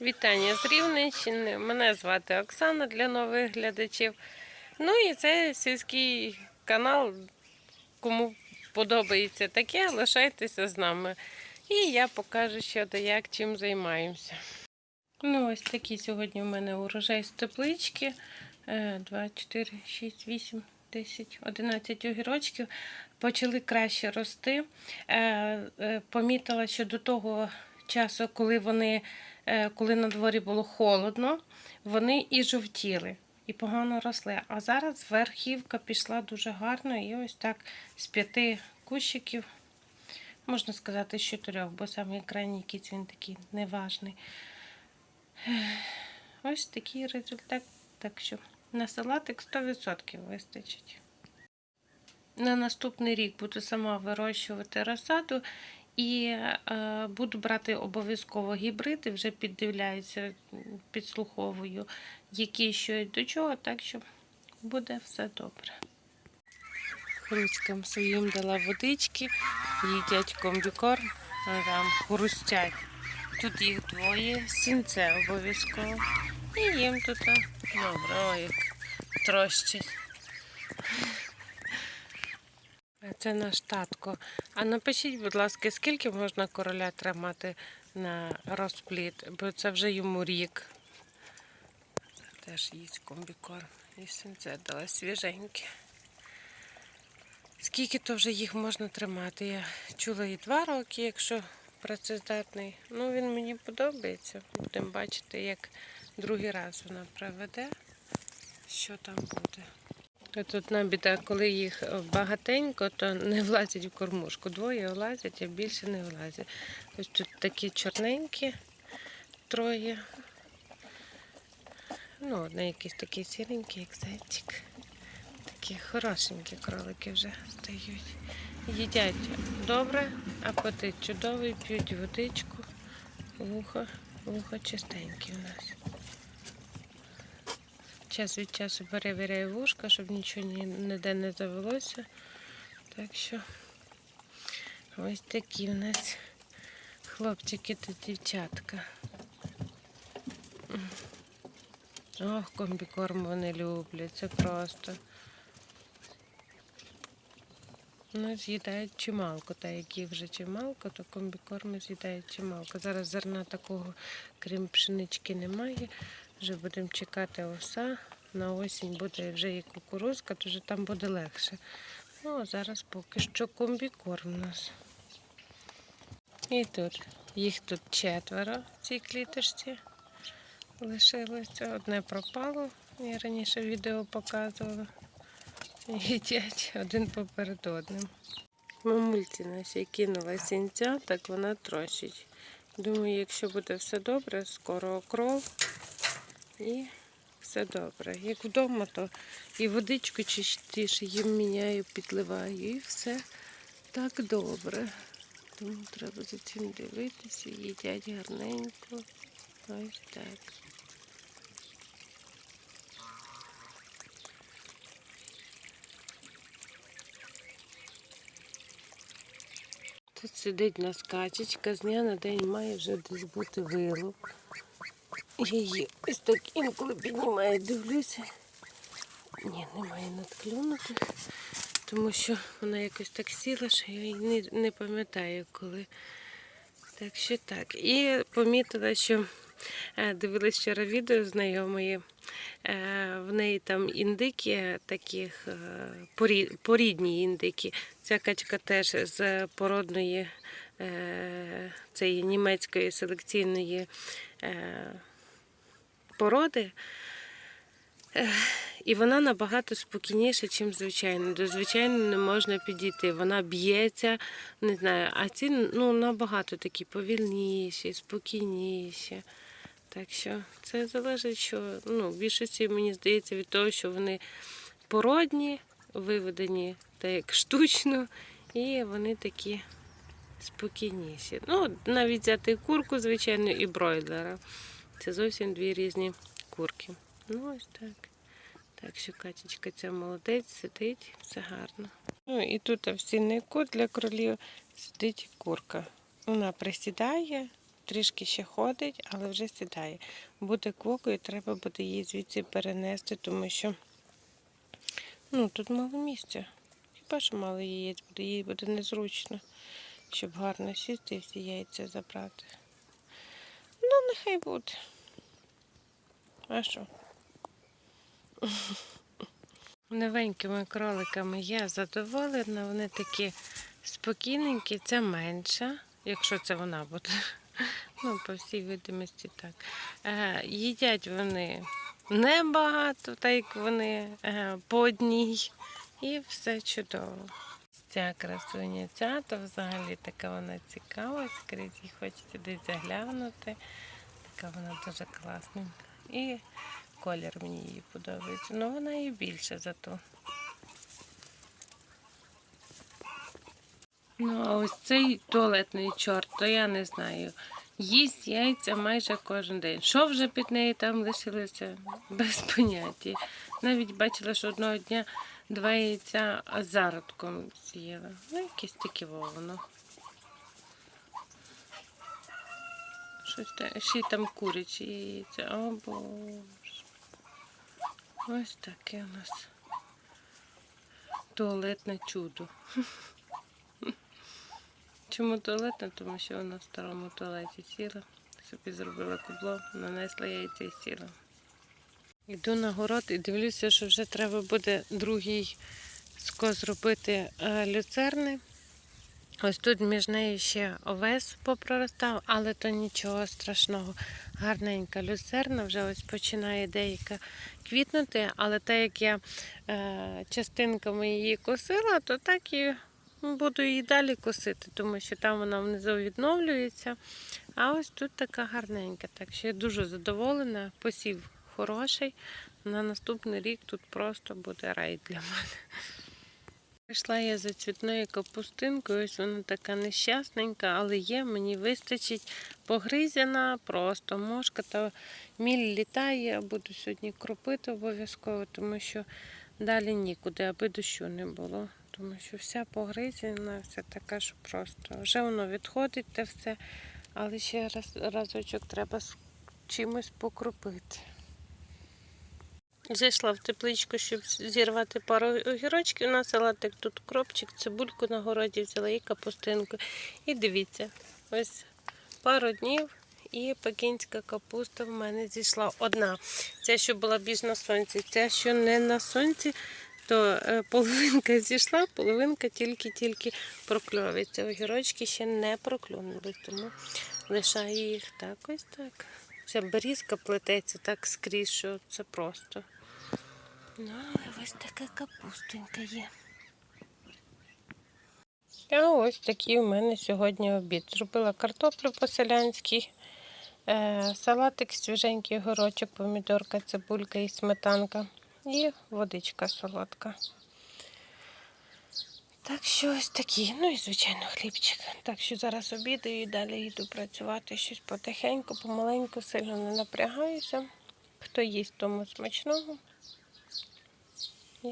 Вітання з Рівненщини. Мене звати Оксана для нових глядачів. Ну і це сільський канал. Кому подобається таке, лишайтеся з нами. І я покажу, що да як чим займаємося. Ну, ось такі сьогодні у мене урожай з теплички. 2, 4, 6, 8, 10, 11 огірочків. Почали краще рости. Е, е, Помітила, що до того часу, коли вони коли на дворі було холодно, вони і жовтіли, і погано росли. А зараз верхівка пішла дуже гарно, і ось так з п'яти кущиків, можна сказати, з чотирьох, бо самий крайній кіць він такий неважний. Ось такий результат. Так що на салатик 100% вистачить. На наступний рік буду сама вирощувати розсаду і е, буду брати обов'язково гібриди, вже піддивляюся, підслуховую, які що і до чого, так що буде все добре. Хруцькам своїм дала водички, їдять комбікорм, там хрустять. Тут їх двоє, сінце обов'язково. І їм тут добре, ой, трощить. Це наш татко. А напишіть, будь ласка, скільки можна короля тримати на розпліт, бо це вже йому рік. Теж їсть комбікорм. І синце дала свіженьке. Скільки то вже їх можна тримати? Я чула і два роки, якщо працездатний. Ну, він мені подобається. Будемо бачити, як другий раз вона проведе, що там буде. Тут на біда, коли їх багатенько, то не влазять в кормушку. Двоє влазять, а більше не влазять. Ось тут такі чорненькі троє. Ну, одне якийсь такий сіренький, як зайчик. Такі хорошенькі кролики вже стають. Їдять добре, апетит чудовий, п'ють водичку, вухо, вухо чистенькі у нас. Час від часу перевіряю вушка, щоб нічого ніде не завелося. Так що ось такі в нас хлопчики та дівчатка. Ох, комбікорм вони люблять, це просто. Ну, з'їдають чималко, та як їх вже чималко, то комбікорми з'їдають чималко. Зараз зерна такого, крім пшенички, немає. Вже будемо чекати оса. На осінь буде вже і кукурузка, то вже там буде легше. Ну, а зараз поки що комбікорм у нас. І тут. Їх тут четверо в цій кліточці лишилося. Одне пропало. Я раніше відео показувала. Їдять один поперед одним. Мамульці наші кинула сінця, так вона трощить. Думаю, якщо буде все добре, скоро окрол і все добре. Як вдома, то і водичку чистіше їм міняю, підливаю, і все так добре. Тому треба за цим дивитися, їдять гарненько. Ось так. Тут сидить нас качечка, з дня на день має вже десь бути вилуп. Її ось так інколи піднімає, дивлюся. Ні, немає надклюнутих, тому що вона якось так сіла, що я її не, не пам'ятаю коли. Так що так. І помітила, що е, дивилась вчора відео знайомої. е, В неї там індики, таких е, порідні індики. Ця качка теж з породної цієї німецької селекційної породи. І вона набагато спокійніша, ніж звичайно. До звичайно не можна підійти. Вона б'ється, не знаю, а ці ну, набагато такі повільніші, спокійніші. Так що це залежить, що ну, більшості, мені здається, від того, що вони породні, виведені так як штучно, і вони такі спокійніші. Ну, навіть взяти курку, звичайно, і бройлера. Це зовсім дві різні курки. Ну, ось так. Так що качечка ця молодець, сидить, все гарно. Ну і тут в стільний кут для кролів сидить курка. Вона присідає трішки ще ходить, але вже сідає. Буде квокою, треба буде її звідси перенести, тому що ну, тут мало місця. Хіба що мало яєць буде, їй буде незручно, щоб гарно сісти і всі яйця забрати. Нехай буде. А що? Новенькими кроликами я задоволена, вони такі спокійненькі, це менша, якщо це вона буде. Ну, по всій видимості так. Е, їдять вони небагато, так як вони е, по одній, і все чудово. Ця красуня, ця, то взагалі така вона цікава, скрізь їй хочеться десь заглянути. Така вона дуже класненька. І колір мені її подобається. Ну вона і більше зато. Ну, а ось цей туалетний чорт, то я не знаю. Їсть яйця майже кожен день. Що вже під нею там лишилося? Без поняття. Навіть бачила, що одного дня два яйця зародком з'їла. Ну, якесь таке воно. Щось ще й там курячі яйця. О боже. Ось таке у нас туалетне чудо. Чому туалетне? Тому що вона в старому туалеті сіла, собі зробила кубло, нанесла яйця і сіла. Йду на город і дивлюся, що вже треба буде другий скос зробити е, люцерни. Ось тут між нею ще овес попроростав, але то нічого страшного. Гарненька люцерна, вже ось починає деяка квітнути, але так як я е, частинками її косила, то так і буду її далі косити, тому що там вона внизу відновлюється. А ось тут така гарненька. Так що я дуже задоволена. Посів хороший. На наступний рік тут просто буде рай для мене. Прийшла я за цвітною капустинкою, ось вона така нещасненька, але є, мені вистачить погризяна, просто мошка та міль літає. Я буду сьогодні кропити обов'язково, тому що далі нікуди, аби дощу не було. Тому що вся погризена, вся така, що просто. Вже воно відходить те все, але ще раз, разочок треба з чимось покропити. Зайшла в тепличку, щоб зірвати пару огірочків на салатик. Тут кропчик, цибульку на городі взяла і капустинку. І дивіться, ось пару днів і пекінська капуста в мене зійшла одна. Ця, що була більш на сонці, ця, що не на сонці, то е, половинка зійшла, половинка тільки-тільки прокльовується. Огірочки ще не проклюнули, тому лишаю їх так ось так. Ця берізка плететься так скрізь, що це просто. Ну, але ось така капустонька є. А ось такий у мене сьогодні обід. Зробила картоплю по-селянськи, е, салатик, свіженький горочок, помідорка, цибулька і сметанка. І водичка солодка. Так що ось такі. Ну і звичайно хлібчик. Так що зараз обідаю і далі йду працювати щось потихеньку, помаленьку, сильно не напрягаюся. Хто їсть, тому смачного.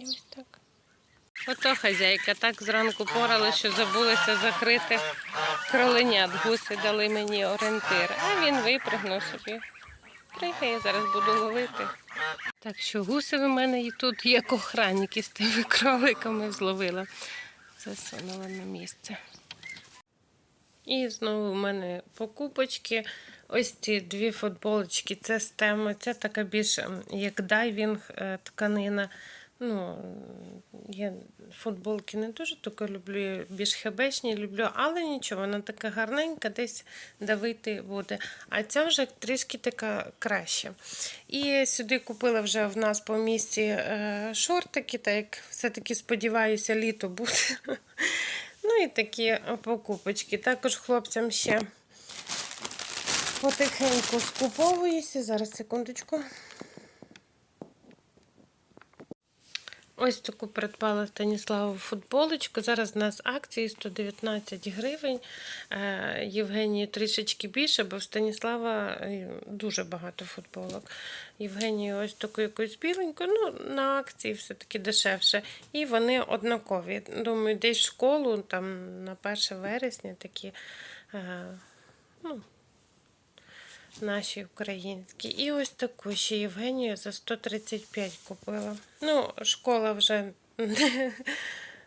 Ось так. Ото хазяйка так зранку порали, що забулися закрити кроленят. Гуси дали мені орієнтир, а він випрыгнув собі. Пригає, зараз буду ловити. Так що гуси в мене і тут як охранники з тими кроликами зловила. Засунула на місце. І знову в мене покупочки. Ось ці дві футболочки. Це з це така більш як дайвінг е, тканина. Ну, я футболки не дуже таке люблю, більш хебечні люблю, але нічого, вона така гарненька, десь давити буде. А ця вже трішки така краща. І сюди купила вже в нас по місті е, шортики, так як все-таки сподіваюся, літо буде. Ну і такі покупочки. Також хлопцям ще потихеньку скуповуюся. Зараз секундочку. Ось таку придбала Станіславу футболочку. Зараз у нас акції 119 гривень. Е, Євгенії трішечки більше, бо в Станіслава е, дуже багато футболок. Євгенії ось таку якусь біленьку, ну, на акції все-таки дешевше. І вони однакові. Думаю, десь в школу, там на 1 вересня такі. е, Ну, наші українські. І ось таку ще Євгенію за 135 купила. Ну, школа вже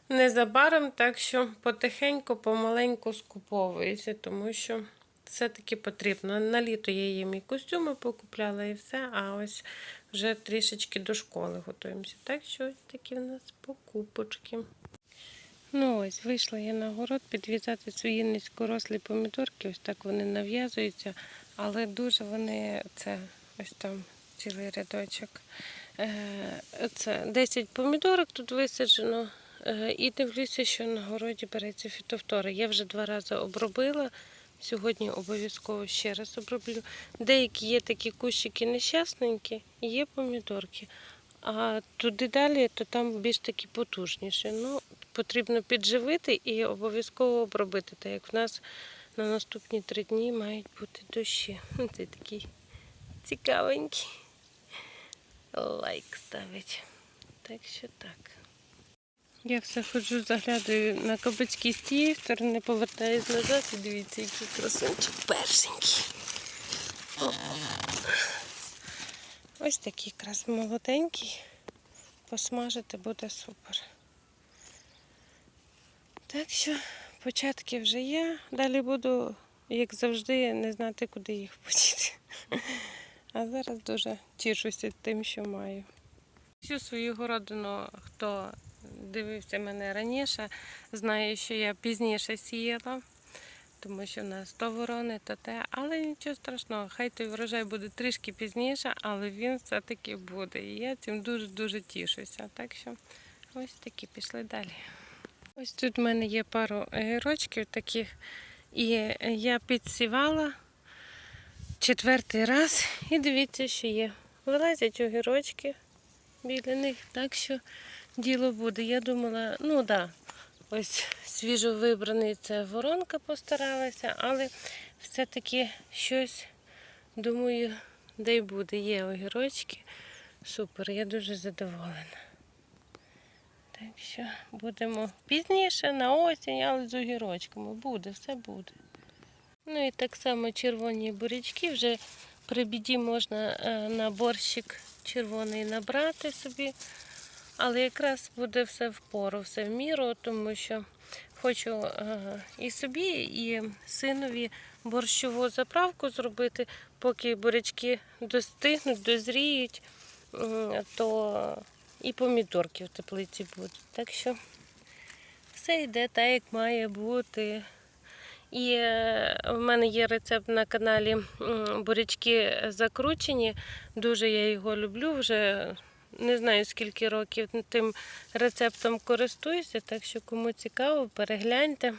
незабаром, так що потихеньку, помаленьку скуповуюся, тому що все-таки потрібно. На літо я їм і костюми покупляла і все, а ось вже трішечки до школи готуємося. Так що ось такі в нас покупочки. Ну ось, вийшла я на город підв'язати свої низькорослі помідорки. Ось так вони нав'язуються, але дуже вони це ось там цілий рядочок. Е, Це 10 помідорок тут висаджено. Е, І дивлюся, що на городі береться фітофтора. Я вже два рази обробила. Сьогодні обов'язково ще раз оброблю. Деякі є такі кущики нещасненькі, є помідорки. А туди далі, то там більш такі потужніші. Ну, потрібно підживити і обов'язково обробити, так як в нас на наступні три дні мають бути дощі. Це такий цікавенький. Лайк ставить. Так що так. Я все ходжу, заглядаю на кабачки з тієї сторони, повертаюсь назад і дивіться, який красунчик першенький. Ось такий якраз молоденький. Посмажити буде супер. Так що початки вже є. Далі буду, як завжди, не знати, куди їх подіти. А зараз дуже тішуся тим, що маю. Всю свою городину, хто дивився мене раніше, знає, що я пізніше сіяла, тому що в нас то ворони, то те, але нічого страшного, хай той врожай буде трішки пізніше, але він все-таки буде. І я цим дуже-дуже тішуся. Так що ось такі пішли далі. Ось тут в мене є пару огірочків таких, і я підсівала четвертий раз, і дивіться, що є. Вилазять огірочки біля них, так що діло буде. Я думала, ну так, да, ось свіжо вибраний це воронка постаралася, але все-таки щось, думаю, де й буде. Є огірочки. Супер, я дуже задоволена. Так що будемо пізніше на осінь, але з огірочками. Буде, все буде. Ну і так само червоні бурячки вже при біді можна е, на борщик червоний набрати собі. Але якраз буде все в пору, все в міру, тому що хочу е, і собі, і синові борщову заправку зробити, поки бурячки достигнуть, дозріють, то і помідорки в теплиці будуть. Так що все йде так, як має бути. І е, в мене є рецепт на каналі бурячки закручені. Дуже я його люблю. Вже не знаю скільки років тим рецептом користуюся, так що кому цікаво, перегляньте.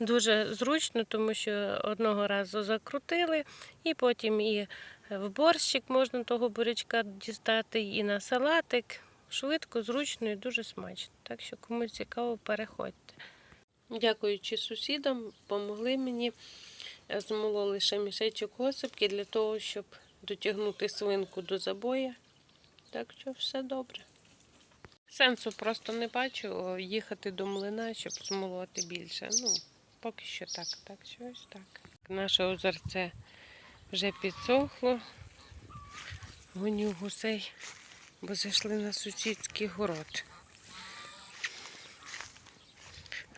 Дуже зручно, тому що одного разу закрутили, і потім і в борщик можна того бурячка дістати, і на салатик. Швидко, зручно і дуже смачно. Так що кому цікаво, переходьте. Дякуючи сусідам, допомогли мені. Змололи ще мішечок осипки для того, щоб дотягнути свинку до забоя. Так що все добре. Сенсу просто не бачу їхати до млина, щоб змолоти більше. Ну, поки що так, так що ось так. Наше озерце вже підсохло. Гоню гусей, бо зайшли на сусідський город.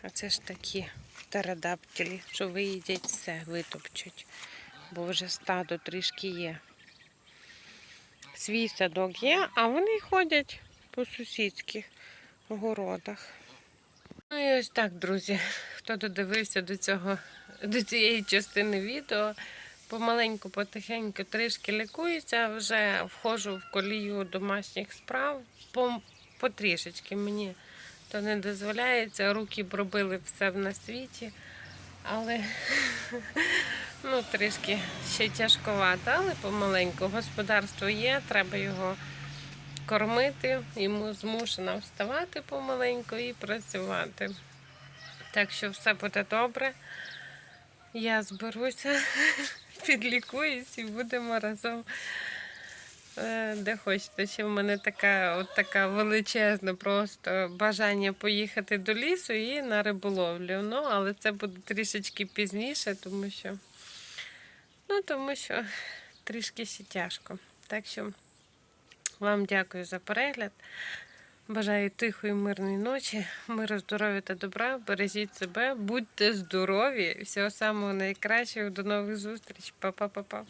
А це ж такі тарадаптілі, що виїдять все, витопчуть, бо вже стадо трішки є. Свій садок є, а вони ходять по сусідських городах. Ну і ось так, друзі. Хто додивився до цього, до цієї частини відео, помаленьку, потихеньку трішки лікуюся, вже входжу в колію домашніх справ, потрішечки мені то не дозволяється. Руки пробили все на світі, але ну, трішки ще тяжковато, але помаленьку. Господарство є, треба його кормити, йому змушена вставати помаленьку і працювати. Так що все буде добре. Я зберуся, підлікуюсь і будемо разом е, де хочете. Ще в мене така, от така величезне просто бажання поїхати до лісу і на риболовлю. Ну, але це буде трішечки пізніше, тому що Ну, тому що трішки ще тяжко. Так що вам дякую за перегляд. Бажаю тихої, мирної ночі, миру, здоров'я та добра. Бережіть себе, будьте здорові. Всього самого найкращого. До нових зустріч. Па-па-па-па.